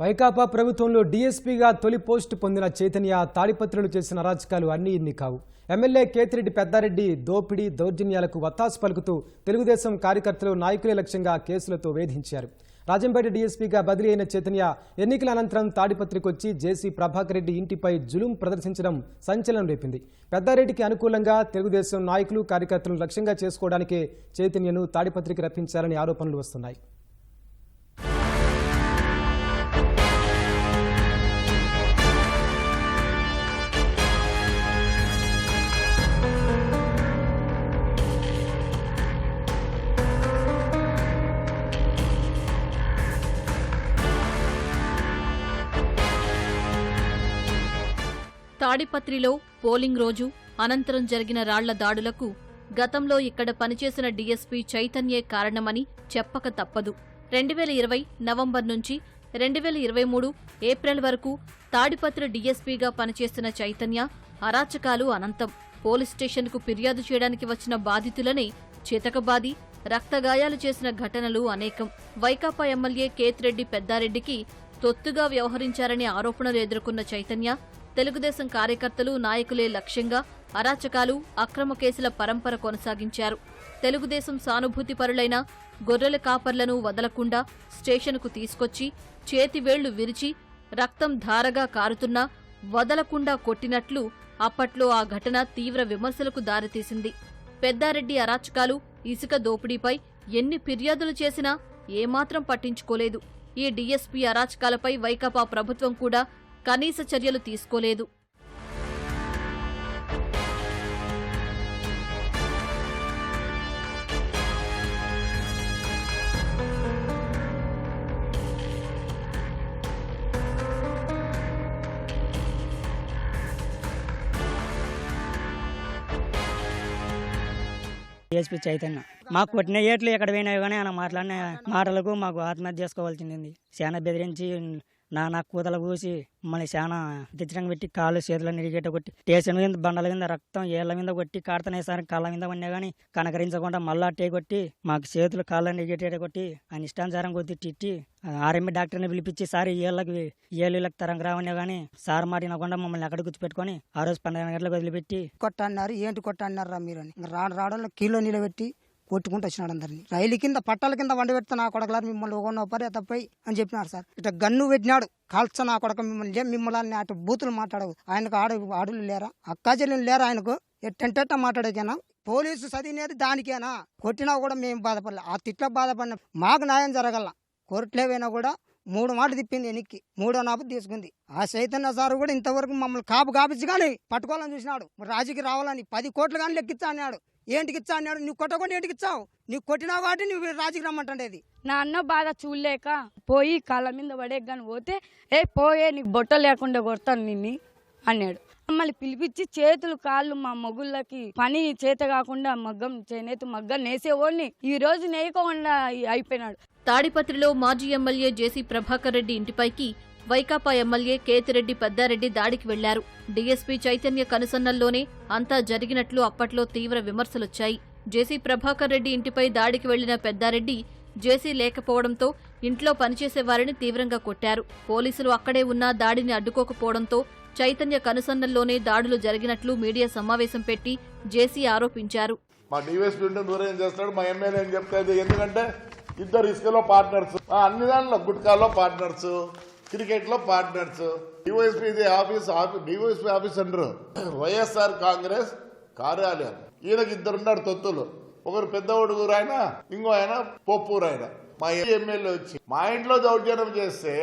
వైకాపా ప్రభుత్వంలో డీఎస్పీగా తొలి పోస్టు పొందిన చైతన్య తాడిపత్రులు చేసిన అరాచకాలు అన్నీ ఇన్ని కావు. ఎమ్మెల్యే కేతిరెడ్డి పెద్దారెడ్డి దోపిడీ దౌర్జన్యాలకు వత్తాసు పలుకుతూ తెలుగుదేశం కార్యకర్తలు నాయకులే లక్ష్యంగా కేసులతో వేధించారు. రాజంపేట డీఎస్పీగా బదిలీ అయిన చైతన్య ఎన్నికల అనంతరం తాడిపత్రికి వచ్చి జేసీ ప్రభాకర్ రెడ్డి ఇంటిపై జులుం ప్రదర్శించడం సంచలనం రేపింది. పెద్దారెడ్డికి అనుకూలంగా తెలుగుదేశం నాయకులు కార్యకర్తలను లక్ష్యంగా చేసుకోవడానికే చైతన్యను తాడిపత్రికి రప్పించారని ఆరోపణలు వస్తున్నాయి. తాడిపత్రిలో పోలింగ్ రోజు అనంతరం జరిగిన రాళ్ళ దాడులకు గతంలో ఇక్కడ పనిచేసిన డీఎస్పీ చైతన్యే కారణమని చెప్పక తప్పదు. రెండు వేల ఇరవై నవంబర్ నుంచి రెండు వేల ఇరవై మూడు ఏప్రిల్ వరకు తాడిపత్రి డీఎస్పీగా పనిచేసిన చైతన్య అరాచకాలు అనంతం. పోలీస్ స్టేషన్కు ఫిర్యాదు చేయడానికి వచ్చిన బాధితులనే చితకబాది రక్తగాయాలు చేసిన ఘటనలు అనేకం. వైకాపా ఎమ్మెల్యే కేతిరెడ్డి పెద్దారెడ్డికి తొత్తుగా వ్యవహరించారనే ఆరోపణలు ఎదుర్కొన్న చైతన్య తెలుగుదేశం కార్యకర్తలు నాయకులే లక్ష్యంగా అరాచకాలు అక్రమ కేసుల పరంపర కొనసాగించారు. తెలుగుదేశం సానుభూతిపరులైన గొర్రెల కాపర్లను వదలకుండా స్టేషన్కు తీసుకొచ్చి చేతివేళ్ళు విరిచి రక్తం ధారగా కారుతున్నా వదలకుండా కొట్టినట్లు అప్పట్లో ఆ ఘటన తీవ్ర విమర్శలకు దారితీసింది. పెద్దారెడ్డి అరాచకాలు ఇసుక దోపిడీపై ఎన్ని ఫిర్యాదులు చేసినా ఏమాత్రం పట్టించుకోలేదు. ఈ డీఎస్పీ అరాచకాలపై వైకాపా ప్రభుత్వం కూడా కనీస చర్యలు తీసుకోలేదు. డిఎస్పీ చైతన్య. మాకు కొట్టిన ఏట్లు ఎక్కడ పోయినాయి కానీ ఆయన మాట్లాడిన మాటలకు మాకు ఆత్మహత్య చేసుకోవాల్సింది. చాలా బెదిరించి నా నా కూతలు పూసి మమ్మల్ని చాలా దిచ్చడం పెట్టి కాళ్ళు చేతులు నిరిగేట కొట్టి స్టేషన్ మీద బండల మీద రక్తం ఏళ్ళ మీద కొట్టి కాడుతున్నాయి కాళ్ళ మీద ఉన్నా కానీ కనకరించకుండా మళ్ళా అట్టే కొట్టి మాకు చేతులు కాళ్ళ నిరిగేట కొట్టి ఆయన ఇష్టానుసారం కొద్ది తిట్టి ఆర్ఎంబి డాక్టర్ని పిలిపించి సార్ ఈ ఏళ్ళకి ఏళ్ళకి తరం రావన్నా కానీ సార్ మాట వినకుండా మమ్మల్ని అక్కడ గుర్తుపెట్టుకొని ఆ రోజు పన్నెండు గంటలకు వదిలిపెట్టి కొట్టన్నారు ఏంటి కొట్టన్నారా రా మీరు అని. రాడ రావడంలో కీలో నిలబెట్టి కొట్టుకుంటూ వచ్చినాడు అందరినీ. రైలు కింద పట్టాల కింద వండి పెడితే నా కొడకలారు మిమ్మల్ని ఒక పరి తప్పై అని చెప్పినాడు సార్. ఇట్లా గన్ను పెట్టినాడు. కాల్చ నా కొడక మిమ్మల్ని మిమ్మల్ని అటు బూతులు మాట్లాడవు. ఆయనకు ఆడ ఆడులు లేరా? అక్కా చెల్లెలు లేరా ఆయనకు? ఎట్టంటట్ట మాట్లాడేకేనా? పోలీసు చదివినది దానికేనా? కొట్టినా కూడా మేము బాధపడలే. ఆ తిట్ల బాధపడిన మాకు న్యాయం జరగల. కోర్టులేవైనా కూడా మూడు మాటలు తిప్పింది ఎనిక్కి మూడో నాపు తీసుకుంది. ఆ చైతన్య సార్ కూడా ఇంతవరకు మమ్మల్ని కాపు కాపించి కానీ పట్టుకోవాలని చూసినాడు. రాజుకి రావాలని పది కోట్లు కానీ లెక్కిచ్చా అన్నాడు. ఏంటికి ఇచ్చా అన్నాడు. నువ్వు కొట్టకుండా ఏంటికి ఇచ్చావు నువ్వు కొట్టినావు కాబట్టి నువ్వు రాజుకి రమ్మంటుండేది. నా అన్న బాధ చూడలేక పోయి కాళ్ళ మీద పడే కానీ పోతే ఏ పోయే నీకు బొట్ట లేకుండా కొడతాను నిన్ని అన్నాడు. మమ్మల్ని పిలిపించి చేతులు కాళ్ళు మా మొగుళ్ళకి పని చేత కాకుండా మగ్గం చేనేత మగ్గం నేసేవాడిని. ఈ రోజు నేయకుండా అయిపోయినాడు. తాడిపత్రిలో మాజీ ఎమ్మెల్యే జేసీ ప్రభాకర్ రెడ్డి ఇంటిపైకి వైకాపా ఎమ్మెల్యే కేతిరెడ్డి పెద్దారెడ్డి దాడికి వెళ్ళారు. డీఎస్పీ చైతన్య కనుసన్నల్లోనే అంతా జరిగినట్లు అప్పట్లో తీవ్ర విమర్శలొచ్చాయి. జేసీ ప్రభాకర్ రెడ్డి ఇంటిపై దాడికి వెళ్ళిన పెద్దారెడ్డి జేసీ లేకపోవడంతో ఇంట్లో పనిచేసే వారిని తీవ్రంగా కొట్టారు. పోలీసులు అక్కడే ఉన్నా దాడిని అడ్డుకోకపోవడంతో చైతన్య కనుసన్నల్లోనే దాడులు జరిగినట్లు మీడియా సమావేశం పెట్టి జేసీ ఆరోపించారు. మా డివైఎస్పీ ఉంటే దూరం ఏం చేస్తాడు మా ఎమ్మెల్యే ఏం చెప్తాది ఎందుకంటే ఇద్దరు ఇసుకలో పార్ట్నర్స్ అన్ని దాంట్లో గుట్కాలో పార్ట్నర్స్ క్రికెట్లో partners DYSP office DYSP office అంటారు. వైఎస్ఆర్ కాంగ్రెస్ కార్యాలయం. ఈయనకి ఇద్దరు ఉన్నారు తొత్తులు. ఒకరు పెద్ద ఒడుగురు ఆయన ఇంకో ఆయన పొప్పూరు ఆయన. మా ఎమ్మెల్యే వచ్చి మా ఇంట్లో దౌర్జన్యం చేస్తే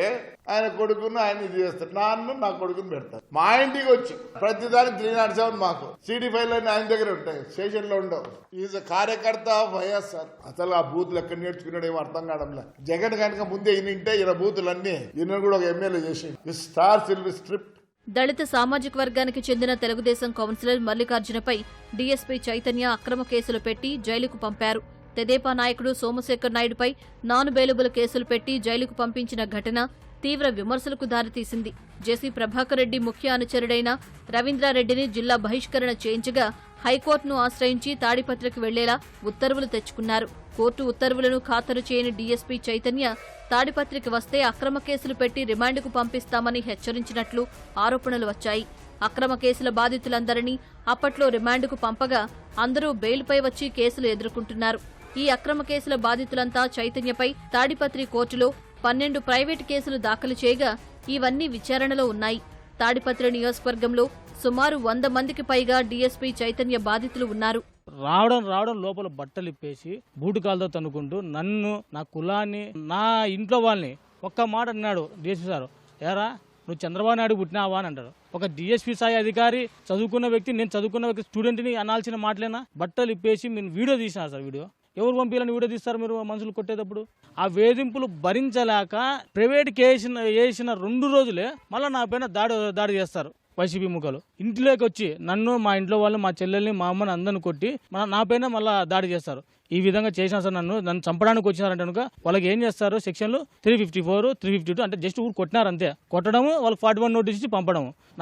ఆయన కొడుకును ఆయన ఇది చేస్తారు. నాన్న నా కొడుకుని పెడతారు. మా ఇంటికి వచ్చి ప్రతిదానికి త్రీ నాట్ సెవెన్ మాకు. సిడి ఫైల్ అన్ని ఆయన దగ్గర ఉంటాయి. స్టేషన్లో ఉండవు. ఈజ్ కార్యకర్త వైఎస్ఆర్ అసలు ఆ బూతులు ఎక్కడ నేర్చుకున్నాడు ఏమో అర్థం కావడంలా. జగన్ కనుక ముందే ఈయన ఇంటే ఈయన బూతులన్నీ ఈయన కూడా ఒక ఎమ్మెల్యే చేసి స్టార్ సిల్వర్ స్ట్రిప్. దళిత సామాజిక వర్గానికి చెందిన తెలుగుదేశం కౌన్సిలర్ మల్లికార్జునపై డీఎస్పీ చైతన్య అక్రమ కేసులు పెట్టి జైలుకు పంపారు. తెదేపా నాయకుడు సోమశేఖర్ నాయుడుపై నాన్ బెయిలబుల్ కేసులు పెట్టి జైలుకు పంపించిన ఘటన తీవ్ర విమర్శలకు దారితీసింది. జేసీ ప్రభాకర్ రెడ్డి ముఖ్య అనుచరుడైన రవీంద్రారెడ్డిని జిల్లా బహిష్కరణ చేయించగా హైకోర్టును ఆశ్రయించి తాడిపత్రికి వెళ్ళేలా ఉత్తర్వులు తెచ్చుకున్నారు. కోర్టు ఉత్తర్వులను ఖాతరు చేయని డీఎస్పీ చైతన్య తాడిపత్రికి వస్తే అక్రమ కేసులు పెట్టి రిమాండ్కు పంపిస్తామని హెచ్చరించినట్లు ఆరోపణలు వచ్చాయి. అక్రమ కేసుల బాధితులందరినీ అప్పట్లో రిమాండ్కు పంపగా అందరూ బెయిల్పై వచ్చి కేసులు ఎదుర్కొంటున్నారు. ఈ అక్రమ కేసుల బాధితులంతా చైతన్యపై తాడిపత్రి కోర్టులో పన్నెండు ప్రైవేటు కేసులు దాఖలు చేయగా ఇవన్నీ విచారణలో ఉన్నాయి. తాడిపత్రి నియోజకవర్గంలో సుమారు వంద మందికి పైగా డీఎస్పీ చైతన్య బాధితులు ఉన్నారు. రావడం రావడం లోపల బట్టలు ఇప్పేసి బూటుకాలతో తన్నుకుంటూ నన్ను నా కులాన్ని నా ఇంట్లో వాళ్ళని ఒక్క మాట అన్నాడు డిఎస్పీ సార్. ఏరా నువ్వు చంద్రబాబు నాయుడు పుట్టినావా? అని అంటారు. ఒక డిఎస్పీ స్థాయి అధికారి చదువుకున్న వ్యక్తి నేను చదువుకున్న వ్యక్తి స్టూడెంట్ని అనాల్సిన మాటలేనా? బట్టలు ఇప్పేసి వీడియో తీసినా సార్ వీడియో. ఎవరు పంపించాలని వీడియో తీస్తారు మీరు మనుషులు కొట్టేటప్పుడు? ఆ వేధింపులు భరించలేక ప్రైవేట్ కేసిన వేసిన రెండు రోజులే మళ్ళీ నా పైన దాడి దాడి చేస్తారు వైసీపీ ముఖాలు. ఇంట్లోకి వచ్చి నన్ను మా ఇంట్లో వాళ్ళు మా చెల్లెల్ని మా అమ్మని అందరిని కొట్టి మన నా పైన మళ్ళీ దాడి చేస్తారు. ఈ విధంగా చేసిన సార్ నన్ను నన్ను చంపడానికి వచ్చినారంటే కనుక వాళ్ళకి ఏం చేస్తారు? సెక్షన్లు three fifty four three fifty two అంటే జస్ట్ ఊరు కొట్టినారు అంతే. కొట్టడము వాళ్ళకి ఫార్టీ వన్ నోటీస్ ఇచ్చి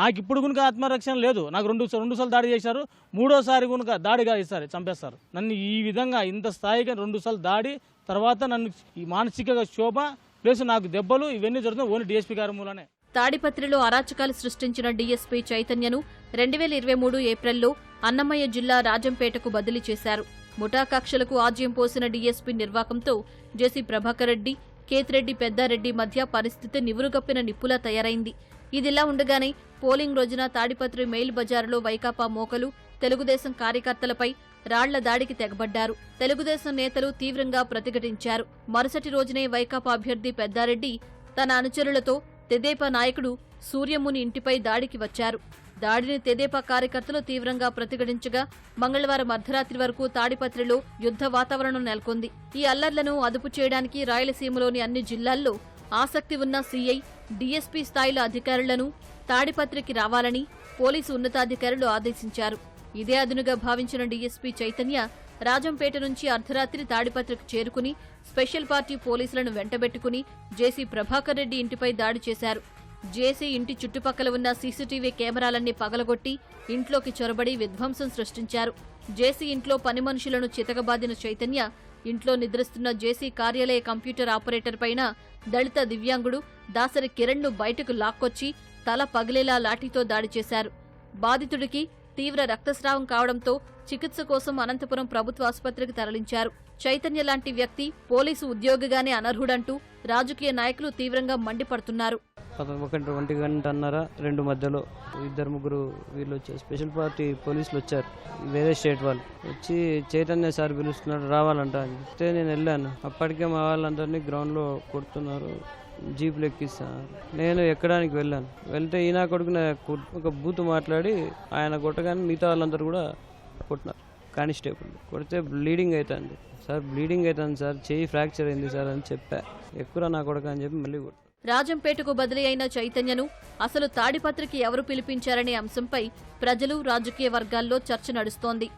నాకు ఇప్పుడు కనుక ఆత్మరక్షణ లేదు. నాకు రెండు రెండు సార్లు దాడి చేశారు. మూడోసారి కనుక దాడిగా ఇస్తారు చంపేస్తారు. నన్ను ఈ విధంగా ఇంత స్థాయిగా రెండు సార్లు దాడి తర్వాత నన్ను ఈ మానసిక శోభ ప్లస్ నాకు దెబ్బలు ఇవన్నీ జరుగుతున్నాయి ఓన్లీ డిఎస్పీ గారి మూలనే. తాడిపత్రిలో అరాచకాలు సృష్టించిన డీఎస్పీ చైతన్యను రెండు వేల ఇరవై మూడు ఏప్రిల్లో అన్నమయ్య జిల్లా రాజంపేటకు బదిలీ చేశారు. ముఠా కక్షలకు ఆజ్యం పోసిన డీఎస్పీ నిర్వాకంతో జేసీ ప్రభాకర్ రెడ్డి కేతిరెడ్డి పెద్దారెడ్డి మధ్య పరిస్థితి నివురుగప్పిన నిప్పులా తయారైంది. ఇదిలా ఉండగానే పోలింగ్ రోజున తాడిపత్రి మెయిల్ బజారులో వైకాపా మోకలు తెలుగుదేశం కార్యకర్తలపై రాళ్ళ దాడికి తెగబడ్డారు. తెలుగుదేశం నేతలు తీవ్రంగా ప్రతిఘటించారు. మరుసటి రోజునే వైకాపా అభ్యర్థి పెద్దారెడ్డి తన అనుచరులతో తెదేపా నాయకుడు సూర్యముని ఇంటిపై దాడికి వచ్చారు. దాడిని తెదేపా కార్యకర్తలు తీవ్రంగా ప్రతిఘటించగా మంగళవారం అర్ధరాత్రి వరకు తాడిపత్రిలో యుద్ధ వాతావరణం నెలకొంది. ఈ అల్లర్లను అదుపు చేయడానికి రాయలసీమలోని అన్ని జిల్లాల్లో ఆసక్తి ఉన్న సీఐ డీఎస్పీ స్థాయిల అధికారులను తాడిపత్రికి రావాలని పోలీసు ఉన్నతాధికారులు ఆదేశించారు. ఇదే అదునుగా భావించిన డీఎస్పీ చైతన్య రాజంపేట నుంచి అర్ధరాత్రి తాడిపత్రికి చేరుకుని స్పెషల్ పార్టీ పోలీసులను వెంటబెట్టుకుని జేసీ ప్రభాకర్ రెడ్డి ఇంటిపై దాడి చేశారు. జేసీ ఇంటి చుట్టుపక్కల ఉన్న సీసీటీవీ కెమెరాలన్నీ పగలగొట్టి ఇంట్లోకి చొరబడి విధ్వంసం సృష్టించారు. జేసీ ఇంట్లో పని మనుషులను చితకబాదిన చైతన్య ఇంట్లో నిద్రిస్తున్న జేసీ కార్యాలయ కంప్యూటర్ ఆపరేటర్ పైన దళిత దివ్యాంగుడు దాసరి కిరణ్ను బయటకు లాక్కొచ్చి తల పగిలేలా లాఠీతో దాడి చేశారు. బాధితుడికి తీవ్ర రక్తస్రావం కావడంతో చికిత్స కోసం అనంతపురం ప్రభుత్వ ఆసుపత్రికి తరలించారు. చైతన్య లాంటి వ్యక్తి పోలీసు ఉద్యోగిగానే అనర్హుడంటూ రాజకీయ నాయకులు తీవ్రంగా మండిపడుతున్నారు. ఒకటి ఒంటి గంట రెండు మధ్యలో ఇద్దరు ముగ్గురు వీళ్ళు వచ్చారు స్పెషల్ పార్టీ పోలీసులు వచ్చారు. వేరే స్టేట్ వాళ్ళు వచ్చి చైతన్య సార్ పిలుస్తున్నాడు రావాలంట అని. చెప్తే నేను వెళ్ళాను. అప్పటికే మా వాళ్ళందరినీ గ్రౌండ్లో కొడుతున్నారు జీపులు ఎక్కిస్తాను నేను ఎక్కడానికి వెళ్ళాను. వెళ్తే ఈయన కొడుకు నా ఒక బూత్ మాట్లాడి ఆయన కొట్టగానే మిగతా వాళ్ళందరూ కూడా కొట్టినారు. కానిస్టేబుల్ కొడితే బ్లీడింగ్ అవుతుంది సార్ బ్లీడింగ్ అవుతుంది సార్. చేయి ఫ్రాక్చర్ అయింది సార్ అని చెప్పా. ఎక్కువ నా కొడుకు అని చెప్పి మళ్ళీ కొట్టు రాజంపేటకు బదిలీ అయిన చైతన్యను అసలు తాడిపత్రికి ఎవరు పిలిపించారనే అంశంపై ప్రజలు రాజకీయ వర్గాల్లో చర్చ నడుస్తోంది.